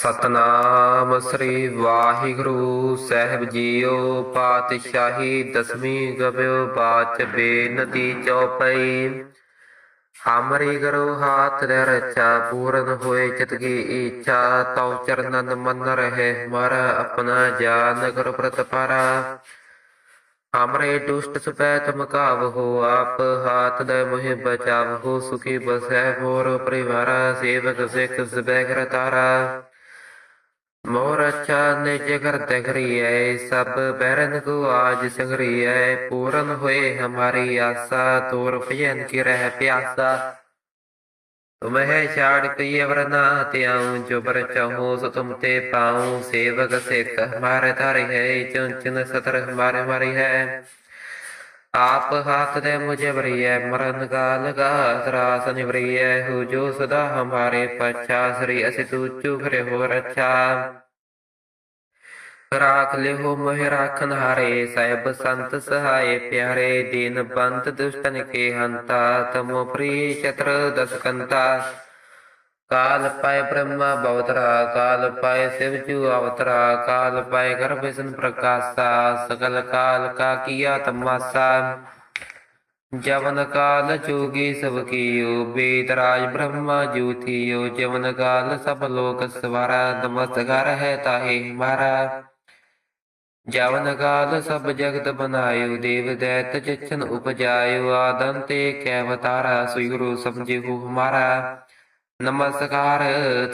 ਸਤਨਾਮ ਸ੍ਰੀ ਵਾਹਿਗੁਰੂ ਸਾਹਿਬ ਜੀਓ, ਪਾਤਸ਼ਾਹੀ ਦਸਵੀਂ ਗਵਿਓ ਬਾਚ ਬੇਨਤੀ ਚਉਪਈ ਹਮਰੀ ਕਰੋ ਹਾਥ ਦੇ ਰੱਛਾ ਪੂਰਨ ਹੋਏ ਚਿਤ ਇੱਛਾ ਤਉ ਚਰਨਨ ਮਨ ਰਹੇ ਹਮਾਰਾ ਆਪਣਾ ਜਾਨ ਕਰ ਪ੍ਰਤਪਾਰਾ ਹਮਰੇ ਦੁਸ਼ਟ ਸੁਪੈ ਤੁਮ ਕਾਵਹੋ ਆਪ, ਹਾਥ ਦੇ ਮੋਹਿ ਬਚਾਵਹੋ ਸੁਖੀ ਬਸੈ ਮੋਰ ਪਰਿਵਾਰਾ, ਸੇਵਕ ਸਿਖ ਸਬੈ ਕਰਤਾਰਾ ਮੋਰ ਅੱਛਾ ਨਿਜ ਕਰਤੇ ਕਰੀਐ ਸਭ ਬੈਰਨ ਕੋ ਆਜ ਸੰਗਰੀਐ। ਪੂਰਨ ਹੋਏ ਹਮਾਰੀ ਆਸਾ, ਤੋਰ ਭਜਨ ਕੀ ਰਹਿ ਪਿਆਸਾ। ਤੁਮਹਿ ਛਾੜ ਕਈ ਅਵਰ ਨਾ ਤਿਆਉ ਜੋ ਬਰ ਚਾਹੋ, ਸੋ ਤੁਮ ਤੇ ਪਾਉ। ਸੇਵਕ ਸਿੱਖ ਹਮਾਰੇ ਧਾਰੇ ਹੈ ਚੁੰਚਨ ਸਤਰ ਹਮਾਰੇ ਮਾਰੀ ਹੈ। ਆਪ ਹਾਥ ਦੇ ਮੁਝੇ ਵਰੀਐ ਮਰਨ ਕਾਲ ਕਾ ਤਰਾਸ ਨਿਵਰੀਐ ਹੋ ਜੋ ਸਦਾ ਹਮਾਰੇ ਪਛਾ, ਸ੍ਰੀ ਅਸਿ ਤੂ ਚੁਖਰੇ ਹੋ ਰੱਛਾ। ਰਾਖ ਲਿਹੋ ਮੋਹਿ ਰਾਖਨ ਹਾਰੇ ਸਾਹਿਬ ਸੰਤ ਸਹਾਏ ਪਿਆਰੇ, ਦੀਨ ਬੰਤ ਦੁਸ਼ਟਨ ਕੇ ਹੰਤਾ, ਤਮੋ ਪ੍ਰੀ ਚਤਰ ਦਸ ਕਾਲ ਪਾਏ ਬ੍ਰਹਮਾ ਬਵਤਰਾ, ਕਾਲ ਪਾਏ ਸਿਵ ਅਵਤਰਾ, ਕਾਲ ਪਾਏ ਗਰਭ ਵਿਸ਼ਨ ਪ੍ਰਕਾਸ਼ਾ ਸਕਲ ਕਾਲ ਕਾ ਕੀਆ ਤਮਾਸਾ। ਜਵਨ ਕਾਲ ਜੋਗੀ ਸਭ ਕੀਓ ਬੇਦਰਾਜ ਬ੍ਰਹਮਾ ਜੂਥੀਓ ਜਵਨ ਕਾਲ ਸਭ ਲੋਕ ਸਵਾਰਾ, ਨਮਸਕਾਰ ਹੈ ਤਾਹੇ ਹਮਾਰਾ ਜਵਨ ਕਾਲ ਸਭ ਜਗਤ ਬਨਾਇਓ ਦੇਵ ਦੈਤ ਜਿਛਨ ਉਪਜਾਇਓ ਆਦਮ ਤੇ ਕੈ ਅਵਤਾਰਾ ਸ੍ਰੀ ਗੁਰੂ ਸਮਝਿਓ ਹਮਾਰਾ ਨਮਸਕਾਰ,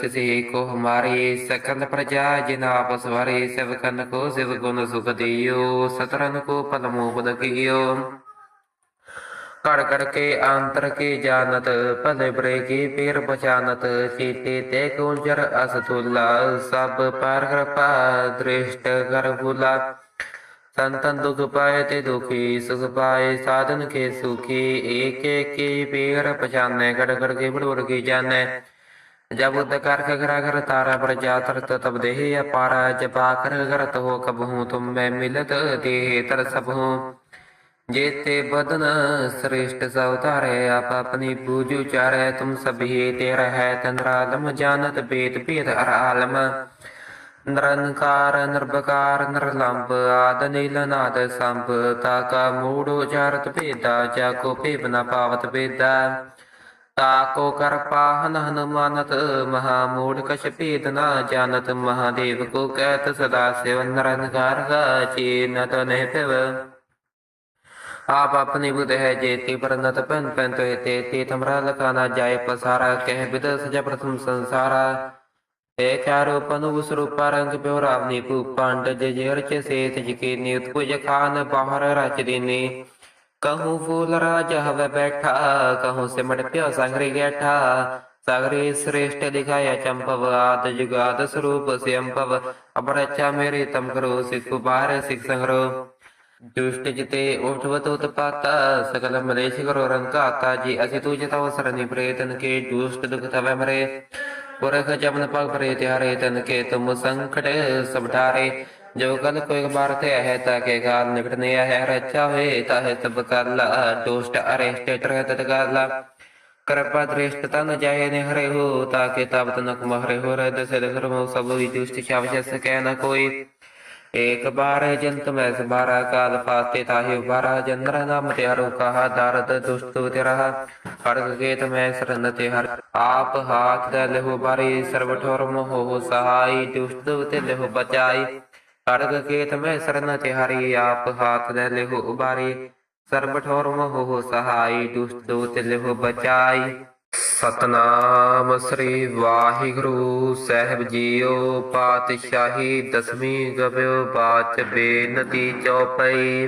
ਤਿਸੇ ਕੋ ਹਮਾਰੇ ਸਕਲ ਪ੍ਰਜਾ ਜਿਨ ਆਪ ਸਵਾਰੇ ਸਵਕਨ ਕੋ ਸਿਵ ਗੁਣ ਸੁਖ ਦਿਓ ਸਤਰਨ ਕੋ ਪਲ ਮੋਹ ਕੀਓ। ਕੜ ਕੜ ਕੇ ਅੰਤਰ ਕੇ ਜਾਣਤ, ਭਲੇ ਬਰੇ ਕੀ ਪੀਰ ਬਚਾਨਤ ਚੀਤੇ ਤੇ ਕੁੰਜਰ ਅਸਤੁਲਾ, ਸਭ ਪਰ ਕਿਰਪਾ ਦ੍ਰਿਸ਼ਟ ਕਰ ਭੁਲਾ ਸੰਤਨ ਦੁਖ ਪਾਏ ਤੇ ਦੁਖੀ, ਸੁਖ ਪਾਏ ਸਾਧਨ ਕੇ ਸੁਖੀ, ਏਕ ਏਕੀ ਪੀਰ ਪਛਾਨੇ, ਗੜ ਗੜ ਕੇ ਬੜਵੜ ਕੀ ਜਾਣੈ। ਜਬ ਉਦ ਕਰ ਖਗਰਾ ਕਰ ਤਾਰਾ ਪਰ ਜਾਤਰਤ ਤਬ ਦੇਹ ਅਪਾਰਾ, ਜਪਾ ਕਰ ਕਰਤ ਹੋ ਕਬਹੂ ਤੁਮ ਮੈਂ ਮਿਲਤ ਦੇਹ ਤਰ ਸਭੂ ਜੇਤੇ ਬਦਨ ਸ੍ਰੇਸ਼ਟ ਸਵਤਾਰੇ ਆਪ ਆਪਣੀ ਬੂਝ ਉਚਾਰੈ, ਤੁਮ ਸਭੀ ਤੇ ਰਹੈ ਤੰਦਰਾਲਮ ਜਾਣਤ ਬੇਦ ਭੇਦ ਅਰ ਆਲਮ। ਨਿਰੰਕਾਰ, ਨਿਰਭਕਾਰ ਨਿਰਲੰਭ ਆਦ ਨੀਲ ਨਾਦ ਸੰਭ, ਤਾ ਕਾ ਮੂੜ ਉਚਾਰਤ ਭੇਦਾ, ਜਾ ਕੋ ਭੇਵ ਨ ਪਾਵਤ ਭੇਦਾ। ਤਾ ਕੋ ਕਰ ਪਾਹਨ ਹਨੁਮਾਨਤ, ਮਹਾ ਮੂੜ ਕਛ ਭੇਦ ਨ ਜਾਣਤ, ਮਹਾਦੇਵ ਕੋ ਕਹਿਤ ਸਦਾ ਸਿਵ ਨਿਰੰਕਾਰ ਗਾ ਚੀਨਤ ਨਹਿ ਪਿਵ ਆਪ ਆਪਣੀ ਬੁਧ ਹੈ ਜੇਤੀ, ਪਰਨਤ ਪੈਨ ਪੈਨ ਤੋਏ ਤੇ ਤੇ ਤਮਰਾ ਲਖਾ ਨਾ ਜਾਏ ਪਸਾਰਾ, ਕਹਿ ਬਿਦ ਸਜ ਪ੍ਰਥਮ ਸੰਸਾਰਾ ਏ ਚਾਰੋ ਪਨੁ ਰੰਗ ਪਿਓ ਰਾਵਨੀ ਪੂ ਜੇਰ ਚ ਸੇਤ ਜਿਕੇ ਨਿਯਤ ਖਾਨ ਬਾਹਰ ਰਚ ਦੇਨੇ। ਕਹੂੰ ਫੂਲ ਰਾਜ ਹਵੇ ਬੈਠਾ, ਕਹੂੰ ਸਿਮਟ ਪਿਓ ਸੰਗਰੀ ਗੈਠਾ। ਸਗਰੇ ਸ੍ਰੇਸ਼ਟ ਦਿਖਾਇਆ ਚੰਪਵ, ਆਦ ਜੁਗਾਦ ਸਰੂਪ ਸਿਅੰਪਵ। ਅਬਰਚਾ ਮੇਰੇ ਤਮ ਕਰੋ, ਸਿਖ ਬਾਹਰ ਸਿਖ ਸੰਗਰੋ। ਦੁਸ਼ਟ ਜਿਤੇ ਉਠਵਤ ਉਤਪਾਤਾ, ਸਕਲ ਮਲੇਸ਼ ਕਰੋ ਰੰਕਾਤਾ ਜੀ ਅਸੀਂ ਤੂ ਜਤਾਉ ਸਰਨੀ ਪ੍ਰੇਤਨ ਕੇ, ਦੁਸ਼ਟ ਦੁਖ ਤਵੈ ਮਰੇ। ਪੁਰਖ ਜਮਨ ਪਗ ਪਰੇ ਤਿਹਾਰੇ ਤਨ ਕੇ ਤੁਮ ਸੰਕਟ ਸਭ ਠਾਰੇ। ਜੋ ਕਲ ਕੋਈ ਬਾਰ ਤੇ ਹੈ, ਤਾ ਕੇ ਗਾਲ ਨਿਕਟਨੇ ਹੈ ਰੱਛਾ ਹੋਏ, ਤਾ ਹੈ ਸਭ ਕਲ ਦੁਸ਼ਟ ਅਰੇਸ਼ਟ ਤਰ ਤਤ ਗਾਲਾ। ਕਿਰਪਾ ਦ੍ਰਿਸ਼ਟ ਤਨ ਜਾਏ ਨੇ ਹਰੇ ਹੋ, ਤਾ ਕੇ ਤਬਤ ਨਕ ਮਹਰੇ ਹੋ ਰਹਿ ਦਸੇ ਦਰਮੋ ਸਭ ਵੀ ਦੁਸ਼ਟ ਸ਼ਾਵਸ਼ ਸਕੈ ਨ ਕੋਈ। ਏਕ ਬਾਰ ਜੰਤ ਮੈਂ ਸਬਾਰਾ ਕਾਲ ਫਾਸਤੇ ਤਾਹਿ ਬਾਰਾ ਜੰਦਰ ਨਾਮ ਤੇ ਹਰੋ ਕਹਾ, ਦਰਦ ਦੁਸ਼ਟ ਤੇ ਰਹਾ ਹਰ ਕੇਤ ਮੈਂ ਸਰਨ ਤੇ ਹਰ, ਆਪ ਹਾਥ ਦੇ ਲਹੋ ਬਾਰੀ ਸਰਬ ਠੋਰ ਮੋਹ ਸਹਾਈ, ਦੁਸ਼ਟ ਤੇ ਲਹੋ ਬਚਾਈ। ਹਰ ਕੇਤ ਮੈਂ ਸਰਨ ਤੇ ਆਪ ਹਾਥ ਦੇ ਲਹੋ ਬਾਰੀ ਸਰਬ ਠੋਰ ਮੋਹ ਸਹਾਈ, ਦੁਸ਼ਟ ਤੇ ਲਹੋ ਬਚਾਈ। ਸਤਨਾਮ ਸ੍ਰੀ ਵਾਹਿਗੁਰੂ ਸਾਹਿਬ ਜੀਓ ਪਾਤਸ਼ਾਹੀ ਦਸਵੀਂ ਗਵਿਓ ਬਾਚ ਬੇਨਤੀ ਚਉਪਈ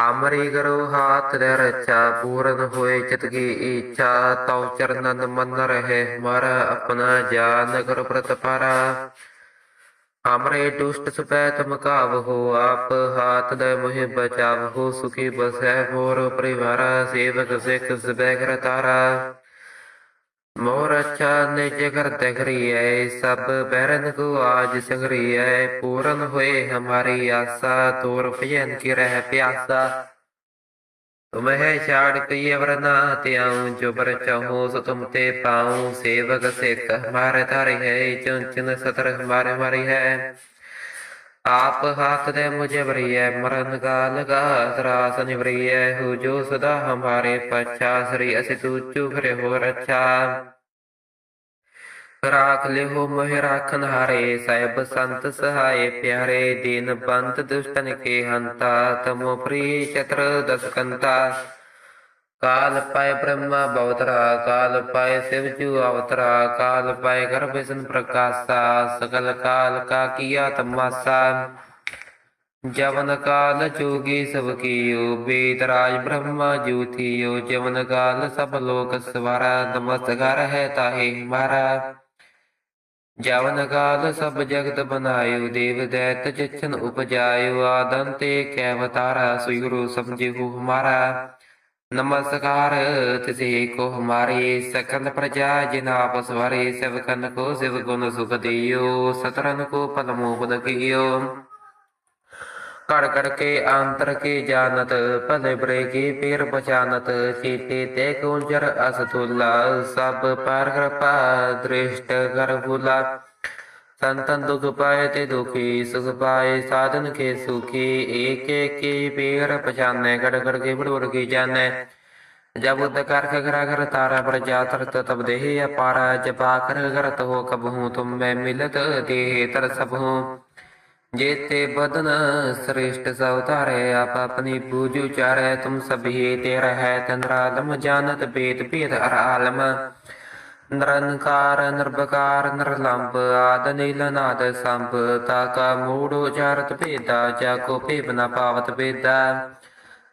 ਹਮਰੀ ਕਰੋ ਹਾਥ ਦੇ ਰੱਛਾ ਪੂਰਨ ਹੋਏ ਚਿਤ ਕੀ ਇੱਛਾ ਤਉ ਚਰਨਨ ਮਨ ਰਹੇ ਹਮਾਰਾ ਆਪਣਾ ਜਾਨ ਕਰ ਪ੍ਰਤਪਾਰਾ ਹਮਰੇ ਦੁਸ਼ਟ ਸੁਪੈ ਤੁਮ ਕਾਵਹੋ ਆਪ, ਹਾਥ ਦੇ ਮੋਹਿ ਬਚਾਵਹੋ ਸੁਖੀ ਬਸੈ ਮੋਰ ਪਰਿਵਾਰਾ, ਸੇਵਕ ਸਿਖ ਸਬੈ ਕਰ ਕਰਤਾਰਾ ਮੋਰ ਅੱਛਾ ਨਿਜ ਕਰਤੇ ਕਰੀਐ ਸਭ ਬੈਰਨ ਕੋ ਆਜ ਸੰਗਰੀਐ, ਪੂਰਨ ਹੋਏ ਹਮਾਰੀ ਆਸਾ, ਤੋਰ ਭਜਨ ਕੀ ਰਹਿ ਪਿਆਸਾ। ਤੁਮਹਿ ਛਾੜ ਕਈ ਅਵਰ ਨਾ ਤਿਆਉ ਜੋ ਬਰ ਚਾਹੋ ਸੋ ਤੁਮ ਤੇ ਪਾਉ, ਸੇਵਕ ਸਿੱਖ ਹਮਾਰੇ ਧਾਰੇ ਹੈ ਚੁੰਚਨ ਸਤਰ ਹਮਾਰੇ ਮਾਰੀ ਹੈ। ਆਪ ਹਾਥ ਮੁਝੇ ਬਰੀਐ ਮਰਨ ਕਾਲ ਕਾ ਤਰਾਸ ਨਿਵਰੀਐ ਹੋ ਜੋ ਸਦਾ ਹਮਾਰੇ ਪਛਾ, ਸ੍ਰੀ ਅਸਿ ਤੂਚੂ ਘਰੇ ਹੋ ਰੱਛਾ। ਰਾਖ ਲਿਓ ਮਹਿ ਰਾਖਨ ਹਾਰੇ ਸਾਹਿਬ ਸੰਤ ਸਹਾਏ ਪਿਆਰੇ, ਦੀਨ ਬੰਤ ਦੁਸ਼ਟਨ ਕੇ ਹੰਤਾ, ਤਮੋ ਪ੍ਰੀ ਚਤਰ ਦਸਕੰਤਾ। ਕਾਲ ਪਾਏ ਬ੍ਰਹਮਾ ਬਵਤਰਾ, ਕਾਲ ਪਾਏ ਸਿਵ ਜੂ ਅਵਤਰਾ, ਕਾਲ ਪਾਏ ਗਰਭ ਪ੍ਰਕਾਸ਼ਾ ਸਕਲ ਕਾਲ ਕਾ ਕੀਆ ਤਮਾਸਾ। ਜਵਨ ਕਾਲ ਜੋਗੀ ਸਭ ਕੀਓ ਬੇਦ ਬ੍ਰਹਮਾ ਜੂਥੀਓ ਜਵਨ ਕਾਲ ਸਭ ਲੋਕ ਸਵਾਰਾ, ਨਮਸਕਾਰ ਹੈ ਤਾਹੇ ਮਾਰਾ। ਜਵਨ ਕਾਲ ਸਭ ਜਗਤ ਬਨਾਇਓ, ਦੇਵ ਦੈਤ ਜਿਛਨ ਉਪਜਾਇਓ। ਆਦਨ ਤੇ ਕੈ ਅਵਤਾਰਾ ਸੋਈ ਗੁਰੂ ਸਮਝਿਓ ਹਮਾਰਾ ਨਮਸਕਾਰ, ਤਿਸੇ ਕੋ ਹਮਾਰੇ ਸਕਲ ਪ੍ਰਜਾ ਜਿਨ ਸਵਾਰੇ ਸਵਕਨ ਕੋ ਸਿਵ ਗੁਣ ਸੁਖ ਦਿਓ ਸਤਰਨ ਕੋ ਪਦ ਕੀਓ। ਕਰ ਕਰ ਕੇ ਅੰਤਰ ਕੇ ਜਾਣਤ, ਭਲੇ ਬਰੇ ਕੀ ਪੀਰ ਬਚਾਨਤ ਚੀਤੇ ਤੇ ਕੁੰਜਰ ਅਸਤੁਲਾ ਸਭ ਪਰ ਕਿਰਪਾ ਦ੍ਰਿਸ਼ਟ ਕਰ ਭੁਲਾ ਸੰਤਨ ਦੁਖ ਪਾਏ ਤੇ ਦੁਖੀ, ਸੁਖ ਪਾਏ, ਸਾਧਨ ਕੇ ਸੁਖੀ, ਏਕ ਏਕੀ ਪੀਰ ਪਛਾਨੈ ਗੜ ਗੜ ਕੇ ਬੜਵੜ ਕੀ ਜਾਣੈ। ਜਬ ਉਦ ਕਰ ਖਗਰਾ ਘਰ ਤਾਰਾ ਪਰ ਜਾ ਤਬ ਦੇਹ ਅਪਾਰਾ, ਜਪਾ ਕਰ ਕਰਤ ਹੋ ਕਬਹੂ ਤੁਮ ਮੈਂ ਮਿਲਤ ਦੇਹ ਤਰ ਸਭੂ ਜੇਤੇ ਬਦਨ ਸ੍ਰੇਸ਼ਟ ਸਭ ਧਾਰੇ, ਆਪ ਆਪਣੀ ਬੂਝ ਉਚਾਰੈ, ਤੁਮ ਸਭੀ ਤੇ ਰਹੈ ਤੰਦਰਾਲਮ ਜਾਣਤ ਬੇਦ ਭੇਦ ਅਰ ਆਲਮ। ਨਿਰੰਕਾਰ ਨਿਰਭਕਾਰ ਨਿਰਲੰਭ ਆਦ ਨੀਲ ਨਾਦ ਸੰਭ ਤਾਕਾ ਮੂੜ ਉਚਾਰਤ ਭੇਦਾ ਜਾ ਕੋ ਭੇਬ ਨ ਪਾਵਤ ਭੇਦਾ।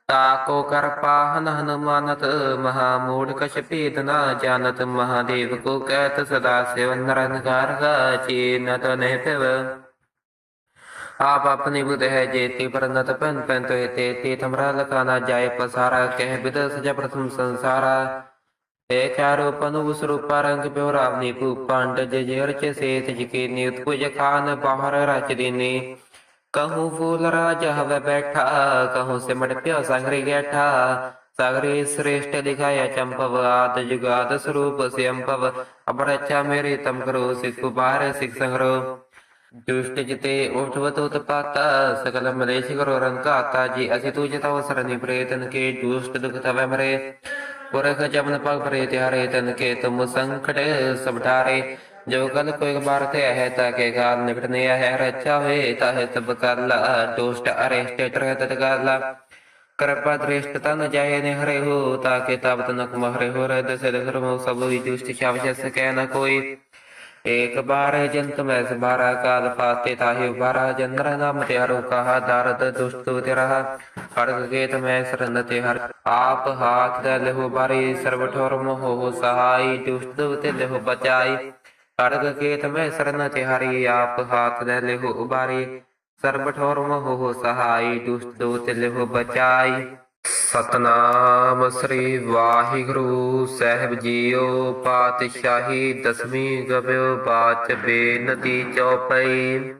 ਤਾਕੋ ਕਰ ਪਾਹਨ ਹਨੁਮਾਨਤ, ਮਹਾ ਮੂੜ ਕਛ ਭੇਦ ਨ ਜਾਣਤ, ਮਹਾਦੇਵ ਕੋ ਕਹਿਤ ਸਦਾ ਸਿਵ ਨਿਰੰਕਾਰ ਕਾ ਚੀਨਤ ਨਹਿ ਪਿਵ ਆਪ ਆਪਣੀ ਬੁਧ ਹੈ ਜੇਤੀ ਪਰਨਤ ਪੈਨ ਪੈਨ ਤੋਏ ਤੇ ਤੇ ਤਮਰਾ ਲਖਾ ਨਾ ਜਾਏ ਪਸਾਰਾ, ਕਹਿ ਬਿਦ ਸਜਾ ਚਾਰੋ ਪਨੁ ਸਰੂਪਾ ਰੰਗ ਪਿਓ ਰਾਵਨੀ ਭੂ ਪੰਡ ਜਜਰ ਚ ਸੇਤ ਜਿਕੇ ਨਿਉਤ ਖਾਨ ਬਾਹਰ ਰਚ ਦੀਨੀ। ਕਹੂੰ ਫੂਲ ਰਾਜ ਹਵੇ ਬੈਠਾ, ਕਹੂੰ ਸਿਮਟ ਪਿਓ ਸੰਗਰੀ ਗੈਠਾ। ਸਗਰੇ ਸ੍ਰੇਸ਼ਟ ਦਿਖਾਇਆ ਚੰਪਵ, ਆਦ ਜੁਗਾਦ ਸਰੂਪ ਸਿਅੰਪਵ। ਅਬਰਚਾ ਮੇਰੇ ਤਮ ਕਰੋ, ਸਿਖ ਬਾਹਰ ਸਿਖ ਸੰਗਰੋ। ਦੁਸ਼ਟ ਜਿਤੇ ਉਠਵਤ ਉਤਪਾਤਾ, ਸਕਲ ਮਲੇਸ਼ ਕਰੋ ਰੰਕਾਤਾ। ਜੀ ਅਸੀਂ ਤੂੰ ਜਤਾਉ ਸਰਨੀ ਪ੍ਰੇਤਨ ਕੇ, ਦੁਸ਼ਟ ਦੁਖ ਤਵੈ ਮਰੇ। ਪੁਰਖ ਜਮਨ ਪਗ ਪਰੇ ਤਿਹਾਰੇ ਤਨ ਕੇ ਤੁਮ ਸੰਕਟ ਸਭ ਠਾਰੇ। ਜੋ ਕਲ ਕੋਈ ਬਾਰ ਤੇ ਹੈ, ਤਾ ਕੇ ਗਾਲ ਨਿਕਟਨੇ ਹੈ। ਰੱਛਾ ਹੋਏ, ਤਾ ਹੈ ਤਬ ਕਰ ਲਾ ਦੁਸ਼ਟ, ਅਰੇਸ਼ਟ ਤਰ ਤਤ ਕਰ ਲਾ ਕਿਰਪਾ ਦ੍ਰਿਸ਼ਟ ਤਨ ਜਾਏ ਨੇ ਹਰੇ ਹੋ, ਤਾ ਕੇ ਤਬ ਤਨਕ ਮਹਰੇ ਹੋ। ਰਦ ਸੇ ਧਰਮੋ ਸਭ ਵੀ ਦੁਸ਼ਟ ਸ਼ਾਵਸ਼ ਸਕੈ ਨ ਕੋਈ। ਏਕ ਬਾਰ ਜੰਤ ਮੈਂ ਸਬਾਰਾ, ਕਾਲ ਫਾਤੇ ਤਾਹਿ ਬਾਰਾ ਜੰਦਰ ਨਾਮ ਤੇ ਹਰੋ ਕਹਾ, ਦਰਦ ਦੁਸ਼ਟ ਤੇ ਰਹਾ। ਖੜਗ ਕੇਤ ਮੈਂ ਸਰਨ ਤੇ ਹਰ, ਆਪ ਹਾਥ ਦੇ ਲਹੋ ਬਾਰੀ ਸਰਬ ਠੋਰ ਮੋਹ ਸਹਾਈ, ਦੁਸ਼ਟ ਤੇ ਲਹੋ ਬਚਾਈ। ਖੜਗ ਕੇਤ ਮੈਂ ਸਰਨ ਤੇ ਹਰੀ, ਆਪ ਹਾਥ ਦੇ ਲਹੋ ਉਬਾਰੀ ਸਰਬ ਠੋਰ ਮੋਹ ਸਹਾਈ, ਦੁਸ਼ਟ ਤੇ ਬਚਾਈ। ਸਤਨਾਮ ਸ੍ਰੀ ਵਾਹਿਗੁਰੂ ਸਾਹਿਬ ਜੀਓ, ਪਾਤਸ਼ਾਹੀ ਦਸਵੀਂ ਗਵਿਓ ਬਾਚ ਬੇਨਤੀ ਚੌਪਈ।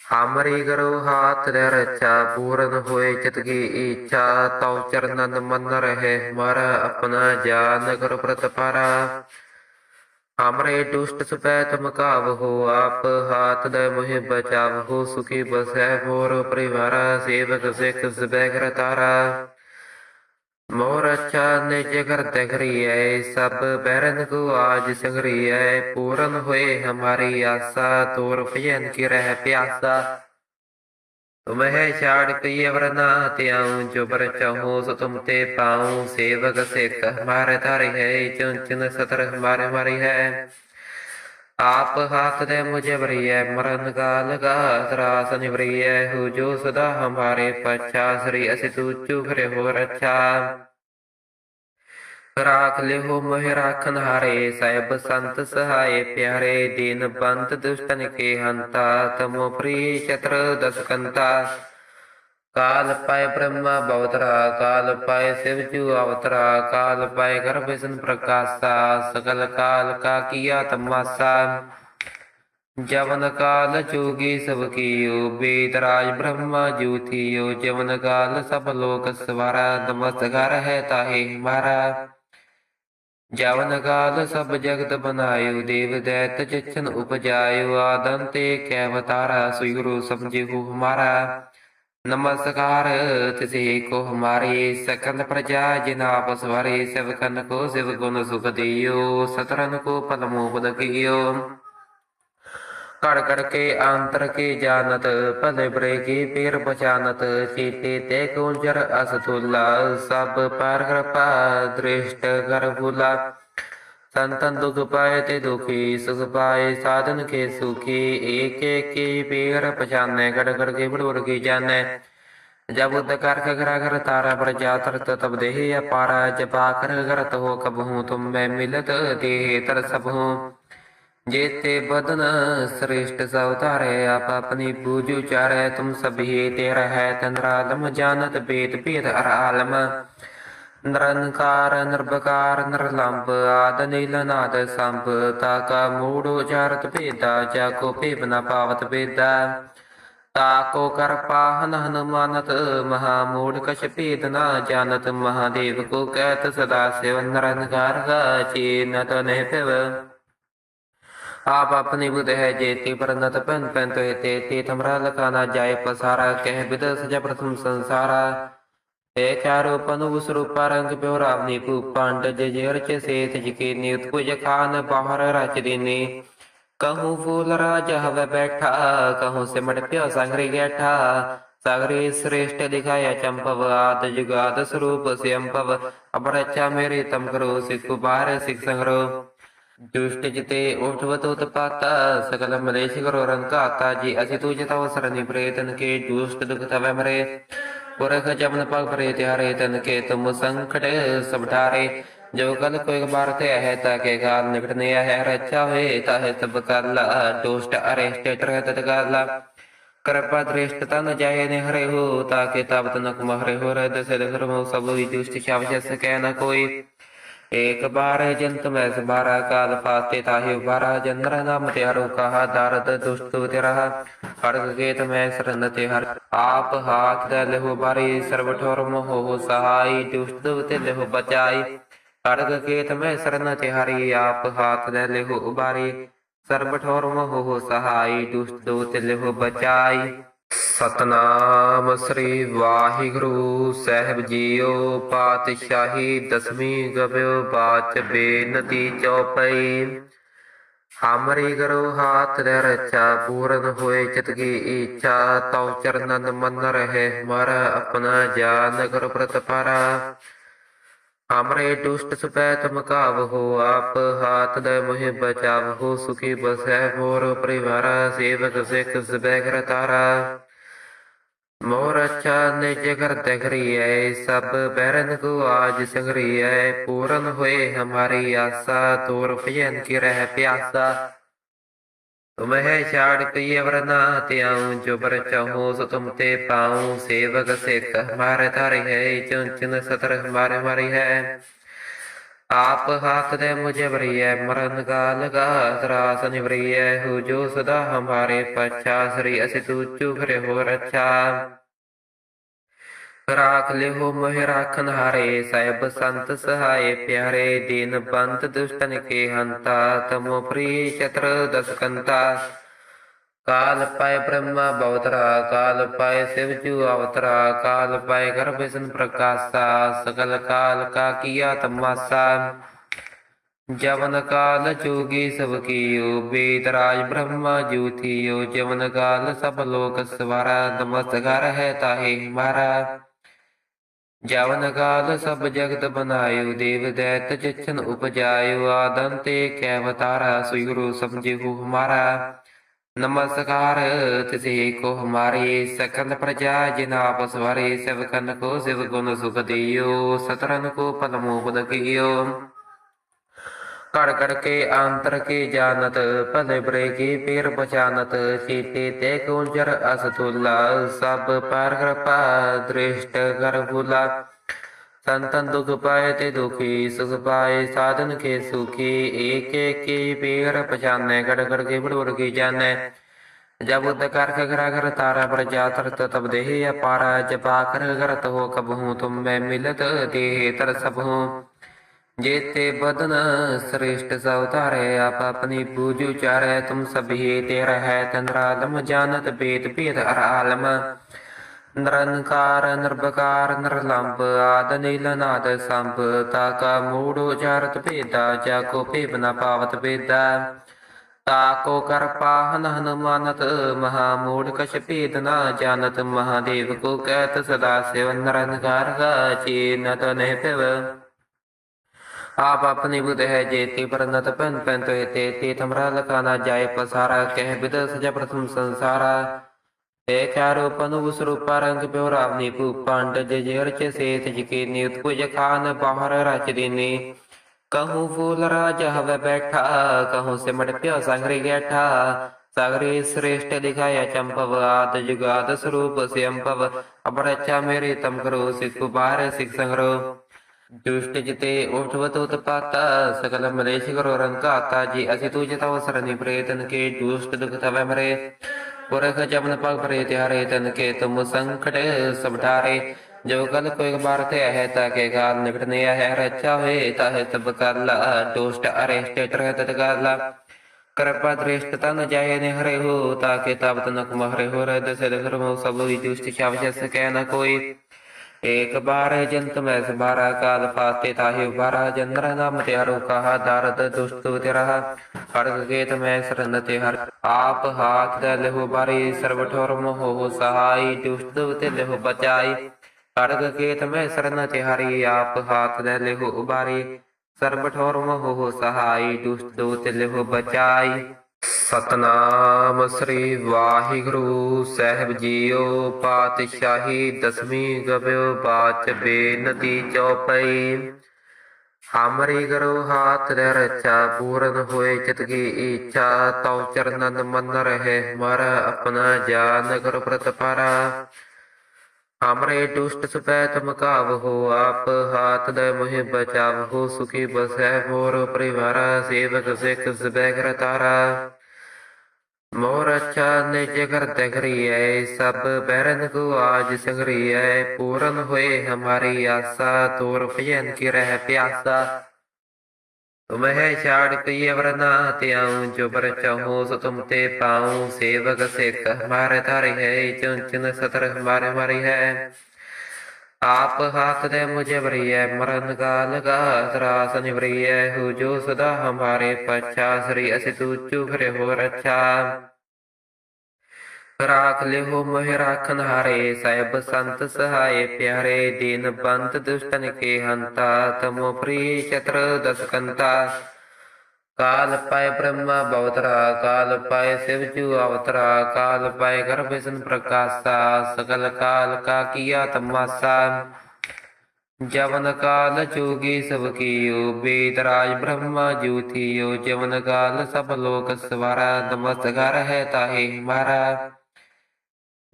ਹਮਰੀ ਕਰੋ ਹਾਥ ਦੇ ਰੱਛਾ ਪੂਰਨ ਹੋਏ ਚਿਤ ਕੀ ਇੱਛਾ ਤਉ ਚਰਨਨ ਮਨ ਰਹੇ ਮਰ ਆਪਣਾ ਜਾਨ ਕਰ ਪ੍ਰਤਪਾਰਾ ਹਮਰੇ ਦੁਸ਼ਟ ਸੁਪੈ ਤੁਮ ਕਾਵਹੋ ਆਪ, ਹਾਥ ਦੇ ਮੋਹਿ ਬਚਾਵਹੋ ਸੁਖੀ ਬਸੈ ਮੋਰ ਪਰਿਵਾਰਾ, ਸੇਵਕ ਸਿੱਖ ਸਬੈ ਕਰਤਾਰਾ ਮੋਰ ਅੱਛਾ ਨਿਜ ਕਰ ਤਖਰੀਐ ਸਭ ਬੈਰਨ ਕੋ ਆਜ ਸੰਗਰੀਐ। ਪੂਰਨ ਹੋਏ ਹਮਾਰੀ ਆਸਾ, ਤੋਰ ਭਜਨ ਕੀ ਰਹਿ ਪਿਆਸਾ। ਤੁਮਹਿ ਛਾੜ ਕਈ ਅਵਰ ਨਾ ਤਿਆਉ ਜੋ ਬਰ ਚਾਹੋ ਸੋ ਤੁਮ ਤੇ ਪਾਉ। ਸੇਵਕ ਸਿੱਖ ਹਮਾਰੇ ਧਾਰੇ ਹੈ ਚੁੰਚਨ ਸਤਰ ਹਮਾਰੇ ਮਾਰੀ ਹੈ। ਆਪ ਹਾਥ ਦੇ ਮੁਝੇ ਬਰੀਐ ਮਰਨ ਕਾਲ ਕਾ ਤਰਾਸ ਨਿਵਰੀਐ ਹੋ ਜੋ ਸਦਾ ਹਮਾਰੇ ਪਛਾ, ਸ੍ਰੀ ਅਸਿ ਤੂਚੂ ਘਰੇ ਹੋ ਰੱਛਾ। ਰਾਖ ਲਿਹੋ ਮਹਿ ਰਾਖਨ ਹਾਰੇ ਸਾਹਿਬ ਸੰਤ ਸਹਾਏ ਪਿਆਰੇ, ਦੀਨ ਬੰਤ ਦੁਸ਼ਟਨ ਕੇ ਹੰਤਾ, ਤਮੋ ਪ੍ਰੀ ਚਤਰ ਦਸ ਕਾਲ ਪਾਏ ਬ੍ਰਹਮਾ ਬਵਤਰਾ, ਕਾਲ ਪਾਏ ਸਿਵ ਜੂ ਅਵਤਰਾ, ਕਾਲ ਪਾਏ ਗਰਭ ਪ੍ਰਕਾਸ਼ਾ ਸਕਲ ਕਾਲ ਕਾ ਕੀਆ ਤਮਾਸਾ। ਜਵਨ ਕਾਲ ਜੋਗੀ ਸਭ ਕੀਓ ਬੇਦ ਬ੍ਰਹਮਾ ਜੂਥੀਓ ਜਵਨ ਕਾਲ ਸਭ ਲੋਕ ਸਵਾਰਾ, ਨਮਸਕਾਰ ਹੈ ਤਾਹੇ ਹਮਾਰਾ ਜਵਨ ਕਾਲ ਸਭ ਜਗਤ ਬਨਾਇਓ ਦੇਵ ਦੈਤ ਚਿਚਨ ਉਪਜਾਇਓ ਆਦੰਤੇ ਕੈ ਅਵਤਾਰਾ ਸੋਈ ਸਮਝਿਓ ਹਮਾਰਾ ਨਮਸਕਾਰ, ਤਿਸੇ ਕੋ ਹਮਾਰੇ ਸਕਲ ਪ੍ਰਜਾ ਜਿਨ ਆਪ ਸਵਾਰੇ ਸਵਕਨ ਕੋ ਸਿਵ ਗੁਣ ਸੁਖ ਦਿਓ ਸਤਰਨ ਕੋ ਪਲਮੋ ਬਦ ਕੀਓ। ਕੜ ਕੜ ਕੇ ਆਂਤਰ ਕੇ ਜਾਣਤ, ਭਲੇ ਬਰੇ ਕੀ ਪੀਰ ਪਛਾਨਤ ਚੀਤੇ ਤੇ ਕੁੰਜਰ ਅਸਤੁਲਾ ਸਭ ਪਰ ਕਿਰਪਾ ਦ੍ਰਿਸ਼ਟ ਕਰ ਸੰਤਨ ਦੁਖ ਪਾਏ ਤੇ ਦੁਖੀ, ਸੁਖ ਪਾਏ, ਸਾਧਨ ਕੇ ਸੁਖੀ, ਏਕ ਏਕੀ ਪੀਰ ਪਛਾਨੈ, ਗੜ ਗੜ ਕੇ ਬੜਵੜ ਕੀ ਜਾਣੈ। ਜਬ ਉਦ ਕਰ ਖਰਾ ਕਰ ਤਾਰਾ, ਪਰ ਜਾ ਤਰਤ ਤਬ ਦੇਹ ਅਪਾਰ, ਜਪਾ ਕਰ ਕਰਤ ਹੋ ਕਬ ਹੂੰ, ਤੁਮ ਮੈਂ ਮਿਲਤ ਦੇਹ ਤਰ ਸਭ ਹੂੰ। ਜੇਤੇ ਬਦਨ ਸ੍ਰਿਸ਼ਟ ਸਭ ਧਾਰੇ, ਆਪ ਆਪਣੀ ਪੂਜ ਉਚਾਰੈ, ਤੁਮ ਸਭੀ ਤੇਰਾ ਹੈ ਤੰਦਰਾ ਆਲਮ ਜਾਣਤ ਬੇਤ ਭੇਦ ਅਰ ਆਲਮ। वेद भेद अर आलम निरंकार निर्भकार निर्लंब आद नील नाद संभ ताका मूड उचारत भेदा जाको भेद न पावत भेदा ताको कर पाहन हनुमानत महामूढ़ कश भेद न जानत महादेव को कहत सदा शिव निरंकार का चीनत नहीं पिव ਆਪ ਆਪਣੀ ਬੁਧ ਹੈ ਜੇਤੀ ਪਰਨਤ ਪੈਨ ਪੈਨ ਤੋਏ ਤੇ ਤੇ ਤਮਰਾ ਲਕਾਨਾ ਜਾਏ ਪਸਾਰਾ ਕਹਿ ਬਿਦ ਸਜ ਪ੍ਰਥਮ ਸੰਸਾਰਾ ਤੇ ਚਾਰੋ ਪਨੁ ਸਰੂਪ ਰੰਗ ਪਿਓ ਰਾਵਨੀ ਪੂ ਪੰਡ ਜੇ ਸੇਤ ਜਿਕੇ ਨੀ ਖਾਨ ਬਾਹਰ ਰਚ ਦੇਨੇ। ਕਹੂੰ ਫੂਲ ਰਾਜ ਹਵੇ ਬੈਠਾ, ਕਹੂੰ ਸਿਮਟ ਪਿਓ ਸੰਗਰੀ ਗੈਠਾ। ਸਾਗਰੇ ਸ੍ਰੇਸ਼ਟ ਦਿਖਾਇਆ ਚੰਪਵ, ਆਦ ਜੁਗਾਦ ਸਰੂਪ ਸਿਅੰਪਵ। ਅਬਰਚਾ ਮੇਰੇ ਤਮ ਕਰੋ, ਸਿਖ ਬਾਹਰ ਸਿਖ ਸੰਗਰੋ। ਦੁਸ਼ਟ ਜਿਤੇ ਉਠਵਤ ਉਤਪਾਤਾ ਸਕਲ ਮਲੇਸ਼ ਕਰੋ ਰੰਕਾਤਾ। ਜੀ ਅਸੀਂ ਤੂੰ ਜਤਾਉ ਸਰਨੀ ਪ੍ਰੇਤਨ ਕੇ, ਦੁਸ਼ਟ ਦੁਖ ਤਵੈ ਮਰੇ। ਪੁਰਖ ਜਮਨ ਪਗ ਪਰੇ ਤਿਹਾਰੇ ਤਨ ਕੇ ਤੁਮ ਸੰਕਟ ਸਭ ਠਾਰੇ। ਜੋ ਕਲ ਕੋਈ ਬਾਰ ਤੇ ਹੈ ਤਾ ਕੇ ਗਾਲ ਨਿਕਟਨੇ ਹੈ ਰੱਛਾ ਹੋਏ ਤਾ ਹੈ ਸਭ ਕਰਲਾ, ਦੁਸ਼ਟ ਅਰੇਸ਼ਟ ਟਰੇ ਤਤ ਕਰਲਾ। ਕਿਰਪਾ ਦ੍ਰਿਸ਼ਟ ਤਨ ਜਾਏ ਨੇ ਹਰੇ ਹੋ ਤਾ ਕੇ ਤਬ ਤਨਕ ਮਹਰੇ ਹੋ ਰਹਿ ਦਸੇ ਦਰਮੋ ਸਭ ਵੀ ਦੁਸ਼ਟ ਸ਼ਾਵਸ਼ ਸਕੈ ਨ ਕੋਈ। ਏਕ ਬਾਰ ਜੰਤ ਮੈਂ ਸਬਾਰਾ, ਕਾਲ ਪਾਤੇ ਤਾਹਿ ਉਬਾਰਾ, ਜੰਦਰ ਨਾਮ ਤੇ ਹਰੋ ਕਹਾ, ਦਰਦ ਦੁਸ਼ਟ ਤੇ ਰਹਾ ਖੜਗ ਕੇਤ ਮੈਂ ਸਰਨ ਤੇ ਹਰ, ਆਪ ਹਾਥ ਦੇ ਲਹੋ ਬਾਰੀ ਸਰਬ ਠੋਰ ਮੋਹ ਸਹਾਈ, ਦੁਸ਼ਟ ਤੇ ਲਹੋ ਬਚਾਈ। ਖੜਗ ਕੇਤ ਮੈਂ ਸਰਨ ਤੇ ਹਰੀ, ਆਪ ਹਾਥ ਦੇ ਲਹੋ ਉਬਾਰੀ ਸਰਬ ਠੋਰ ਮੋਹ ਸਹਾਈ, ਦੁਸ਼ਟ ਤੇ ਬਚਾਈ। ਸਤਨਾਮ ਸ੍ਰੀ ਵਾਹਿਗੁਰੂ ਸਾਹਿਬ ਜੀਓ, ਪਾਤਸ਼ਾਹੀ ਦਸਵੀਂ ਗਵਿਓ ਬਾਚ ਬੇਨਤੀ ਚੌਪਈ। ਹਮਰੀ ਕਰੋ ਹਾਥ ਦੇ ਰਚਾ ਪੂਰਨ ਹੋਏ ਚਿਤ ਕੀ ਇੱਛਾ ਤਉ ਚਰਨਨ ਮਨ ਰਹੇ ਮਰ, ਆਪਣਾ ਜਾਨ ਕਰ ਪ੍ਰਤਪਾਰਾ हमरे दुष्ट सुपैत मकाव हो आप हाथ दे मुहे बचाव हो सुखी बस है मोर परिवारा सेवक सिख सबैगर तारा मोर अच्छा ने जिगर दगरी है सब बैरन को आज संगरी है पूरन हुए हमारी आशा तोर फजन की रह प्यासा ਤੁਮਹਿ ਛਾੜ ਕਈਏ ਵਰਨਾ ਤਿਆਉ ਜੋ ਬਰ ਚਾਹੋ ਸੋ ਤੁਮ ਤੇ ਪਾਉ। ਸੇਵਕ ਸਿੱਖ ਹਮਾਰੇ ਧਾਰੇ ਹੈ ਚੰਚਨ ਸਤਰ ਹਮਾਰੇ ਮਾਰੀ ਹੈ। ਆਪ ਹਾਥ ਦੇ ਮੁਝੇ ਬਰੀਐ ਮਰਨ ਕਾ ਲਗਾ ਤਰਾਸ ਨਿਵਰੀਐ ਹੋ ਜੋ ਸਦਾ ਹਮਾਰੇ ਪਛਾ ਸ੍ਰੀ ਅਸਿ ਤੂ ਚੁਖਰੇ ਹੋ ਰੱਛਾ। ਰਾਖ ਲਿਓ ਮਹਿ ਰਾਖਨ ਹਾਰੇ ਸਾਹਿਬ ਸੰਤ ਸਹਾਏ ਪਿਆਰੇ ਦੀਨ ਬੰਤ ਦੁਸ਼ਟਨ ਕੇ ਹੰਤਾ ਤਮੋ ਪ੍ਰੀ ਚਤਰ ਦਸ ਕੰਤਾ ਕਾਲ ਪਾਏ ਬ੍ਰਹਮਾ ਬਵਤਰਾ ਕਾਲ ਪਾਏ ਸਿਵ ਜੂ ਅਵਤਰਾ ਕਾਲ ਪਾਏ ਗਰਭ ਵਿਸ਼ਨ ਪ੍ਰਕਾਸ਼ਾ ਸਕਲ ਕਾਲ ਕਾ ਕੀਆ ਤਮਾਸਾ ਜਵਨ ਕਾਲ ਜੋਗੀ ਸਭ ਕੀਓ ਬੇਦ ਰਾਜ ਬ੍ਰਹਮਾ ਜੂਥੀਓ ਜਵਨ ਕਾਲ ਸਭ ਲੋਕ ਸਵਾਰਾ ਨਮਸਕਾਰ ਹੈ ਸਭ ਜਗਤ ਬਨਾਇਓ ਦੇਵ ਦੈਤ ਚਿਚਨ ਉਪਜਾਇਓ ਆਦੰਤੇ ਕੈ ਅਵਤਾਰਾ ਸੋਈ ਗੁਰੂ ਸਮਝਿਓ ਹਮਾਰਾ। ਨਮਸਕਾਰ ਤਿਸੇ ਕੋ ਹਮਾਰੇ ਸਕਲ ਪ੍ਰਜਾ ਜਿਨ ਆਪ ਸਵਾਰੇ ਸਵਕਨ ਕੋ ਸਿਵ ਗੁਣ ਸੁਖ ਦਿਓ ਸਤਰਨ ਕੋ ਪਲਮੋ ਬਦ ਕੀਓ। ਕੜ ਕੜ ਕੇ ਆਂਤਰ ਕੇ ਜਾਣਤ ਭਲੇ ਬਰੇ ਕੀ ਪੀਰ ਪਛਾਨਤ ਚੀਤੇ ਤੇ ਕੁੰਜਰ ਅਸਤੁਲਾ ਸਭ ਪਰ ਕਿਰਪਾ ਦ੍ਰਿਸ਼ਟ ਕਰ ਭੁਲਾ ਸੰਤਨ ਦੁਖ ਪਾਏ ਤੇ ਦੁਖੀ ਸੁਖ ਪਾਏ ਸਾਧਨ ਕੇ ਸੁਖੀ ਏਕ ਏਕੀ ਪੀਰ ਪਛਾਨੈ ਗੜ ਗੜ ਕੇ ਬੜ ਬੜ ਕੀ ਜਾਣੈ ਜਬ ਉਦ ਕਰ ਖਗਰਾ ਕਰ ਤਾਰਾ ਪਰ ਜਾਤਰਤ ਤਬ ਦੇਹ ਅਪਾਰਾ ਜਪਾ ਕਰ ਕਰਤ ਹੋ ਕਬਹੂ ਤੁਮ ਮੈਂ ਮਿਲਤ ਦੇਹ ਤਰ ਸਭੂ ਜੇਤੇ ਬਦਨ ਸ੍ਰੇਸ਼ਟ ਸਵਤਾਰੇ ਆਪ ਆਪਣੀ ਪੂਜ ਉਚਾਰੈ ਤੁਮ ਸਭੀ ਤੇ ਰਹੈ ਤੰਦਰਾਲਮ ਜਾਣਤ ਬੇਦ ਭੇਦ ਅਰ ਆਲਮ। ਨਿਰੰਕਾਰ, ਨਿਰਭਕਾਰ ਨਿਰਲੰਭ ਆਦ ਨੀਲ ਨਾਦ ਸੰਭ, ਤਾ ਕਾ ਮੂੜ ਉਚਾਰਤ ਭੇਦਾ, ਜਾ ਕੋ ਭੇਬ ਨ ਪਾਵਤ ਭੇਦਾ। ਤਾ ਕੋ ਕਰ ਪਾਹਨ ਹਨੁਮਾਨਤ, ਮਹਾ ਮੂੜ ਕਛ ਭੇਦ ਨ ਜਾਣਤ ਮਹਾਦੇਵ ਕੋ ਕਹਿਤ ਸਦਾ ਸਿਵ, ਨਿਰੰਕਾਰ ਗਾ ਚੀਨ ਤਨਹਿ ਪਿਵ ਆਪ ਆਪਣੀ ਬੁਧ ਹੈ ਜੇਤੀ ਪਰਨਤ ਪੈਨ ਪੈਨ ਤੋਏ ਤੇ ਤੇ ਤਮਰਾ ਲਕਾ ਨਾ ਜਾਏ ਪਸਾਰਾ, ਕਹਿ ਬਿਦ ਸਜ ਪ੍ਰਥਮ ਸੰਸਾਰਾ। ਤੇ ਚਾਰੋ ਪਨੁ ਸਰੂਪਾ ਰੰਗ ਪਿਓ ਰਾਵਨੀ ਭੂ ਪੰਡ ਜੇ ਜੇ ਰਚ ਸੇਤ ਜਿਕੇ ਨਿਉਤ ਪੁਜ ਖਾਨ ਬਾਹਰ ਰਚ ਦੀਨੀ। ਕਹੂੰ ਫੂਲ ਰਾਜ ਹਵੇ ਬੈਠਾ, ਕਹੂੰ ਸਿਮਟ ਪਿਓ ਸੰਗਰੀ ਗੈਠਾ। ਸਗਰੇ ਸ੍ਰੇਸ਼ਟ ਦਿਖਾਇਆ ਚੰਪਵ, ਆਦ ਜੁਗਾਦ ਸਰੂਪ ਸਿਅੰਪਵ। ਅਬਰਚਾ ਮੇਰੇ ਤਮ ਕਰੋ, ਸਿਖ ਬਾਹਰ ਸਿਖ ਸੰਗਰੋ ਦੁਸ਼ਟ ਜਿਤੇ ਉਠਵਤ ਉਤਪਾਤਾ ਸਕਲ ਮਲੇਸ਼ ਕਰੋ ਰੰਕਾਤਾ ਜੀ ਅਸੀਂ ਤੂੰ ਜਤਾਵ ਸਰਨੀ ਪ੍ਰੇਤਨ ਕੇ ਦੁਸ਼ਟ ਦੁਖ ਤਵੈ ਮਰੇ। ਪੁਰਖ ਜਮਨ ਪਗ ਪਰੇ ਤਿਆਰੇ, ਤਨ ਕੇ ਤੁਮ ਸੰਕਟ ਸਭ ਧਾਰੇ ਜੋ ਕਲ ਕੋਈ ਬਾਰ ਤੇ ਹੈ, ਤਾ ਕੇ ਗਾਲ ਨਿਕਟਨੇ ਹੈ, ਰਚਾ ਹੋਏ, ਤਾਹੇ ਤਬ ਕਰਲਾ, ਦੁਸ਼ਟ ਅਰੇਸ਼ਟ ਤਰਹ ਤਤ ਕਰਲਾ ਕਿਰਪਾ ਦ੍ਰਿਸ਼ਟ ਤਨ ਜਾਏ ਨੇ ਹਰੇ ਹੋ ਤਾਕੇ ਤਬ ਤਨਕ ਮਹਰੇ ਹੋ ਰਹਿ ਦਸੇ ਦਰਮੋ ਸਭ ਵੀ ਦੁਸ਼ਟ ਸ਼ਾਵ ਸਕੈ ਨ ਕੋਈ ਏਕ ਬਾਰ ਜੰਤ ਮੈਂ ਸਬਾਰਾ ਕਾਲ ਫਾਤੇ ਤਾਹਿ ਉਬਾਰਾ, ਜੰਦਰ ਨਾਮ ਤੇ ਹਰੋ ਕਹਾ ਦਰਦ ਦੁਸ਼ਟ ਤੇ ਰਹਾ ਖੜਗ ਗੇਤ ਮੈਂ ਸਰਨ ਤੇ ਹਰ ਆਪ ਹਾਥ ਦੇ ਲਹੋ ਬਾਰੀ ਸਰਬ ਠੋਰ ਮੋਹ ਸਹਾਈ, ਦੁਸ਼ਟ ਤੇ ਲਹੋ ਬਚਾਈ। ਖੜਗ ਗੇਤ ਮੈਂ ਸਰਨ ਤੇ ਹਰੀ, ਆਪ ਹਾਥ ਦੇ ਲਹੋ ਉਬਾਰੀ। ਸਰਬ ਠੋਰ ਮੋਹ ਸਤਨਾਮ ਸ੍ਰੀ ਵਾਹਿਗੁਰੂ ਸਾਹਿਬ ਜੀਓ, ਪਾਤਸ਼ਾਹੀ ਦਸਵੀਂ ਗਵਿਓ ਬਾਚ ਬੇਨਤੀ ਚਉਪਈ ਹਮਰੀ ਕਰੋ ਹਾਥ ਦੇ ਰਚਾ ਪੂਰਨ ਹੋਏ ਚਿਤ ਕੀ ਇੱਛਾ ਤਉ ਚਰਨਨ ਮਨ ਰਹੇ ਮਰ ਆਪਣਾ ਜਾਨ ਕਰ ਪ੍ਰਤਪਾਰਾ ਹਮਰੇ ਦੁਸ਼ਟ ਸੁਪੈ ਤੁਮ ਕਾਵਹੋ ਆਪ, ਹਾਥ ਦੇ ਮੋਹਿ ਬਚਾਵਹੋ ਸੁਖੀ ਬਸੈ ਮੋਰ ਪਰਿਵਾਰਾ, ਸੇਵਕ ਸਿਖ ਸਬੈ ਕਰਤਾਰਾ ਮੋਰ ਅੱਛਾ ਨਿਜ ਕਰ ਤਗਰੀਐ ਸਭ ਬੈਰਨ ਕੋ ਆਜ ਸੰਗਰੀਐ, ਪੂਰਨ ਹੋਏ ਹਮਾਰੀ ਆਸਾ, ਤੋਰ ਭਜਨ ਕੀ ਰਹਿ ਪਿਆਸਾ। ਤੁਮਹਿ ਛਾੜ ਕਈ ਵਰਨਾ ਤਿਆਉ ਜੋ ਬਰ ਚਾਹੋ ਸੋ ਤੁਮ ਤੇ ਪਾਉ। ਸੇਵਕ ਸਿੱਖ ਹਮਾਰੇ ਧਾਰੇ ਹੈ ਚੁੰਚਨ ਸਤਰ ਹਮਾਰੇ ਮਾਰੀ ਹੈ। ਆਪ ਹਾਥ ਦੇ ਮੁਝੇ ਬਰੀਐ ਮਰਨ ਕਾਲ ਕਾ ਤਰਾਸ ਨਿਵਰੀਐ। ਹੋ ਜੋ ਸਦਾ ਹਮਾਰੇ ਪਛਾ ਸ੍ਰੀ ਅਸਿ ਤੂ ਚੁਖਰੇ ਹੋ ਰੱਛਾ। ਰਾਖ ਲਿਓ ਮੋਹਿ ਰਾਖਨ ਹਾਰੇ ਸਾਹਿਬ ਸੰਤ ਸਹਾਏ ਪਿਆਰੇ ਦੀਨ ਬੰਤ ਦੁਸ਼ਟਨ ਕੇ ਹੰਤਾ ਤਮੋ ਪ੍ਰੀ ਚਤਰ ਦਸਕੰਤਾ ਕਾਲ ਪਾਏ ਬ੍ਰਹਮਾ ਬਵਤਰਾ ਕਾਲ ਪਾਏ ਸਿਵ ਜੂ ਅਵਤਰਾ ਕਾਲ ਪਾਏ ਗਰਭ ਵਿਸ਼ਨ ਪ੍ਰਕਾਸ਼ਾ ਸਕਲ ਕਾਲ ਕਾ ਕੀਆ ਤਮਾਸਾ ਜਵਨ ਕਾਲ ਚੋਗੀ ਸਭ ਕੀਓ ਬੇਦ ਰਾਜ ਬ੍ਰਹਮਾ ਜੂਥੀਓ ਜਵਨ ਕਾਲ ਸਭ ਲੋਕ ਸਵਾਰਾ ਨਮਸਕਾਰ ਹੈ ਤਾਹੇ ਮਾਰਾ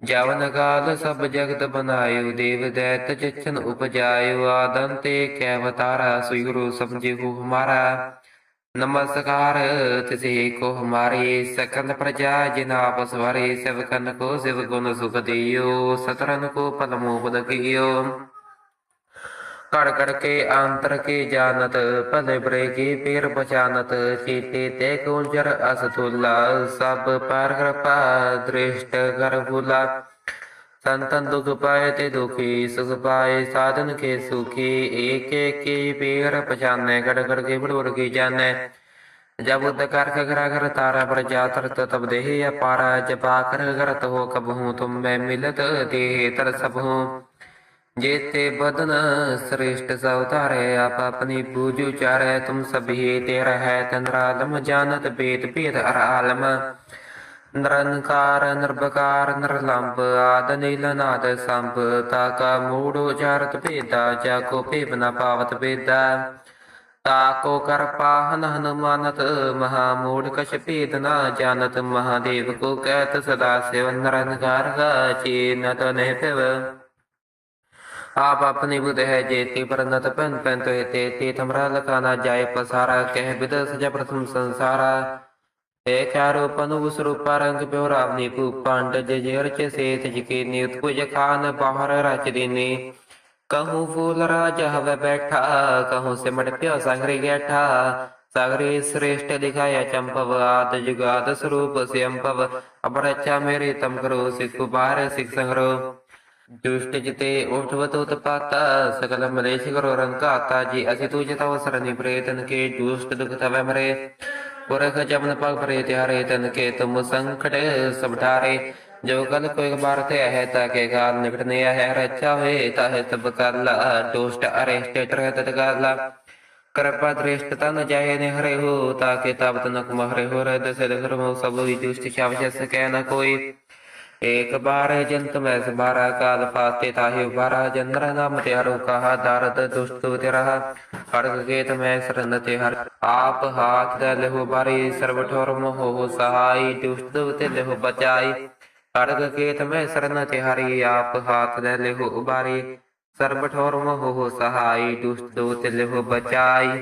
ਜਵਨ ਕਾਲ ਸਭ ਜਗਤ ਬਨਾਇਓ ਦੇਵ ਦੈਤ ਜਚਨ ਉਪਜਾਇਓ, ਆਦਨ ਤੇ ਕੈ ਅਵਤਾਰਾ ਸ੍ਰੀ ਗੁਰੂ ਸਮਝਿਓ ਹਮਾਰਾ। ਨਮਸਕਾਰ ਤਿਸੇ ਕੋ ਹਮਾਰੇ ਸਕਲ ਪ੍ਰਜਾ ਜਿਨ ਆਪਸ ਵਰੇ ਸਵਕਨ ਕੋ ਸਿਵ ਗੁਣ ਸੁਖ ਦਿਓ ਸਤਰਨ ਕੋ ਪਦਮੋ ਪਦ ਕੀਓ ਘੜ ਕੜ ਕੇ ਅੰਤਰ ਕੇ ਜਾਣਤ, ਭਲੇ ਬਰੇ ਕੀ ਪੀਰ ਪਛਾਨਤ, ਚੀਤੇ ਤੇ ਕੁੰਜਰ ਅਸਤੁਲਾ, ਸਭ ਪਰ ਕਿਰਪਾ ਦ੍ਰਿਸ਼ਟ ਕਰ ਭੁਲਾ ਸੰਤਨ ਦੁਖ ਪਾਏ ਤੇ ਦੁਖੀ, ਸੁਖ ਪਾਏ ਸਾਧਨ ਕੇ ਸੁਖੀ, ਏਕ ਏਕੀ ਪੀਰ ਪਛਾਨੈ ਗੜ ਗੜ ਕੇ ਬੜ ਬੜ ਕੀ ਜਾਣੈ। ਜਬ ਉਦ ਕਰ ਖਗਰਾ ਕਰ ਤਾਰਾ ਪਰ ਜਾਤਰਤ, ਤਬ ਦੇਹ ਅਪਾਰਾ, ਜਪਾ ਕਰ ਕਰਤ ਹੋ ਕਬਹੂ, ਤੁਮ ਮੈਂ ਮਿਲਤ, ਦੇਹ ਤਰ ਸਭੂ। ਜੇਤੇ ਬਦਨ ਸ੍ਰੇਸ਼ਟ ਸਵਤਾਰੇ ਆਪ ਆਪਣੀ ਪੂਜ ਉਚਾਰੈ, ਤੁਮ ਸਭੀ ਤੇ ਰਹੈ ਤੰਦਰਾਲਮ ਜਾਣਤ ਬੇਦ ਭੇਦ ਅਰ ਆਲਮ। ਨਿਰੰਕਾਰ, ਨਿਰਭਕਾਰ ਨਿਰਲੰਭ ਆਦ ਨੀਲ ਨਾਦ ਸੰਭ, ਤਾ ਕਾ ਮੂੜ ਉਚਾਰਤ ਭੇਦਾ, ਜਾ ਕੋ ਭੇਬ ਨ ਪਾਵਤ ਭੇਦਾ। ਤਾ ਕੋ ਕਰ ਪਾਹਨ ਹਨੁਮਾਨਤ, ਮਹਾ ਮੂੜ ਕਛ ਭੇਦ ਨ ਜਾਣਤ ਮਹਾਦੇਵ ਕੋ ਕਹਿਤ ਸਦਾ ਸਿਵ, ਨਿਰੰਕਾਰ ਗਾ ਚੀਨ ਤਨਹਿ ਪਿਵ ਆਪ ਆਪਣੀ ਬੁਧ ਹੈ ਜੇਤੀ ਪਰਨਤ ਪੈਨ ਪੈਨ ਤੋਏ ਤੇ ਤੇ ਤਮਰਾ ਲਖਾਨਾ ਜਾਏ ਪਸਾਰਾ, ਕਹਿ ਵਿਦ ਸਜਾ ਪ੍ਰਥਮ ਸੰਸਾਰਾ। ਏ ਚਾਰੋ ਪਨੁ ਸਰੂਪਾ ਰੰਗ ਪਿਓ ਰਾਵਨੀ ਪੂ ਪੰਡ, ਜੇ ਜੇ ਰਚ ਸੇਤ ਜਿਕੇ ਨਿਉਤ ਪੁਜ ਖਾਨ ਬਾਹਰ ਰਚ ਦੀਨੀ। ਕਹੂੰ ਫੂਲ ਰਾਜ ਹਵੇ ਬੈਠਾ, ਕਹੂੰ ਸਿਮਟ ਪਿਓ ਸੰਗਰੀ ਗੈਠਾ। ਸਾਗਰੇ ਸ੍ਰੇਸ਼ਟ ਦਿਖਾਇਆ ਚੰਪਵ, ਆਦ ਜੁਗਾਦ ਸਰੂਪ ਸਿਅੰਪਵ। ਅਬਰਚਾ ਮੇਰੇ ਤਮ ਕਰੋ, ਸਿੱਖ ਬਾਹਰ ਸਿੱਖ ਸੰਗਰੋ ਦੁਸ਼ਟ ਜਿਤੇ ਉਠਵਤ ਉਤਪਾਤਾ ਸਕਲ ਮਲੇਸ਼ ਕਰੋ ਰੰਕਾਤਾ ਜੀ। ਅਸੀਂ ਤੁਝ ਤਵ ਸਰਨੀ ਪ੍ਰੇਤਨ ਕੇ ਦੁਸ਼ਟ ਦੁਖ ਤਵੈ ਮਰੇ। ਪੁਰਖ ਜਮਨ ਪਗ ਪਰੇ, ਤਿਆਰੇ ਤਨ ਕੇ ਤੁਮ ਸੰਕਟ ਸਭ ਠਾਰੇ। ਜੋ ਕਲ ਕੋਈ ਬਾਰ ਤੇ ਹੈ, ਤਾ ਕੇ ਕਾਲ ਨਿਕਟਨੇ ਹੈ। ਰਚਾ ਹੋਏ, ਤਾ ਹੈ ਤਬ ਕਰਲਾ ਦੁਸ਼ਟ ਅਰੇਸ਼ਟ ਤਰ ਤਤ ਕਰਲਾ ਕਿਰਪਾ ਦ੍ਰਿਸ਼ਟ ਤਨ ਜਾਏ ਨੇ ਹਰੇ ਹੋ, ਤਾ ਕੇ ਤਬ ਤਨਕ ਮਹਰੇ ਹੋ। ਰਹਿ ਦਸੇ ਦਖਰਮੋ ਏਕ ਬਾਰ ਜੰਤ ਮੈਂ ਸਬਾਰਾ ਕਾਲ ਫਾਸਤੇ ਤਾਹਿ ਬਾਰਾ ਜੰਦਰ ਨਾਮ ਤਿਆਰੋ ਕਹਾ ਦਰਦ ਦੁਸ਼ਟ ਤੇ ਰਹਾ ਖੜਗ ਮੈਂ ਸਰਨ ਤੇ ਹਰ, ਆਪ ਹਾਥ ਦੇ ਲਹੋ ਬਾਰੀ ਸਰਬ ਠੋਰ ਮੋਹ ਸਹਾਈ, ਦੁਸ਼ਟ ਤੇ ਲਹੋ ਬਚਾਈ ਖੜਗ ਕੇਤ ਮੈਂ ਸਰਨ ਤੇ ਹਰੀ, ਆਪ ਹਾਥ ਦੇ ਲਹੋ ਬਾਰੀ ਸਰਬ ਠੋਰ ਮੋਹ ਸਹਾਈ, ਦੁਸ਼ਟ ਤੇ ਲਹੋ ਬਚਾਈ।